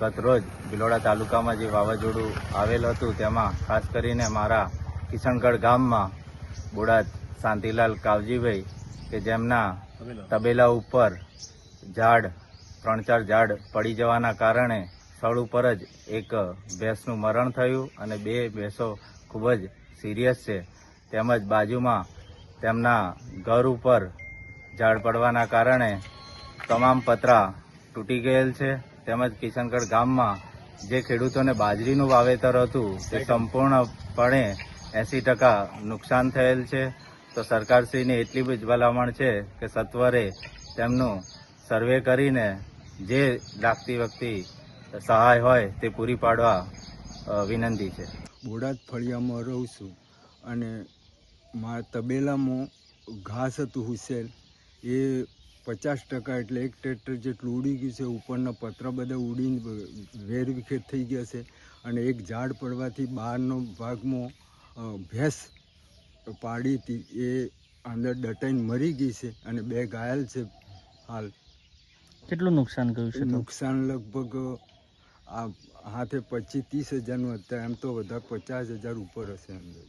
ગત રોજ ભિલોડા તાલુકામાં જે વાવાઝોડું આવેલ હતું તેમાં ખાસ કરીને મારા કિશનગઢ ગામમાં બોડાદ શાંતિલાલ કાવજીભાઈ કે જેમના તબેલા ઉપર ઝાડ ત્રણ ચાર ઝાડ પડી જવાના કારણે સ્થળ ઉપર જ એક ભેંસનું મરણ થયું અને બે ભેંસો ખૂબ જ સિરિયસ છે. તેમજ બાજુમાં તેમના ઘર ઉપર ઝાડ પડવાના કારણે તમામ પતરા તૂટી ગયેલ છે. તેમજ કિશનગઢ ગામમાં જે ખેડૂતોને બાજરીનું વાવેતર હતું તે સંપૂર્ણપણે એંસી ટકા નુકસાન થયેલ છે. તો સરકારશ્રીની એટલી જ ભલામણ છે કે સત્વરે તેમનું સર્વે કરીને જે લાગતી વખતે સહાય હોય તે પૂરી પાડવા વિનંતી છે. બોડાદ ફળિયામાં રહું છું અને મારા તબેલામાં ઘાસ હતું હુસેલ, એ પચાસ ટકા એટલે એક ટ્રેક્ટર જેટલું ઉડી ગયું છે ઉપરના પતરા બધા ઉડીને વેરવિખેર થઈ ગયા છે અને એક ઝાડ પડવાથી બહારનો ભાગમાં ભેંસ પાડી હતી. એ અંદર દટાઈને મરી ગઈ છે અને બે ઘાયલ છે હાલ. કેટલું નુકસાન કર્યું છે? નુકસાન લગભગ આ હાથે પચીસ ત્રીસ હજારનું અત્યારે એમ તો વધારે પચાસ હજાર ઉપર હશે અંદર.